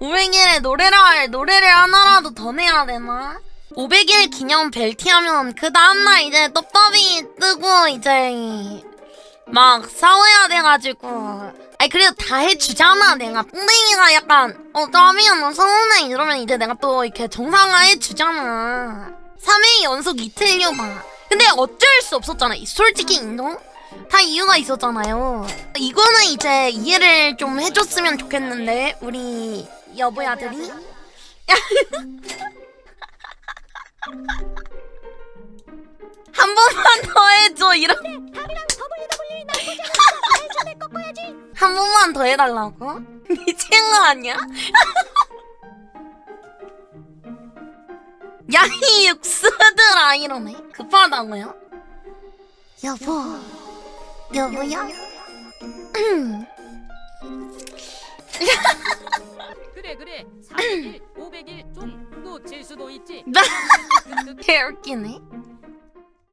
500일에 노래를 노래를 하나라도 더 내야 되나? 500일 기념 벨티하면 그 다음날 이제 떡밥이 뜨고 이제 막 싸워야 돼가지고. 아니 그래도 다 해주잖아. 내가 뿡댕이가 약간 어너 서운해. 이러면 이제 내가 또 이렇게 정상화 해주잖아. 3회 연속 이틀 요봐. 근데 어쩔 수 없었잖아. 솔직히 인정? 다 이유가 있었잖아요 이거는 이제 이해를 좀 해줬으면 좋겠는데 우리 여보 야들이 한 번만 더 해줘 이런 한 번만 더 해달라고? 미친 거 아니야? 야이 육수들아 이러네 급하다고요? 여보 여보야? 그래 그래. 400일 500일 좀 놓칠 수도 있지. 개 웃기네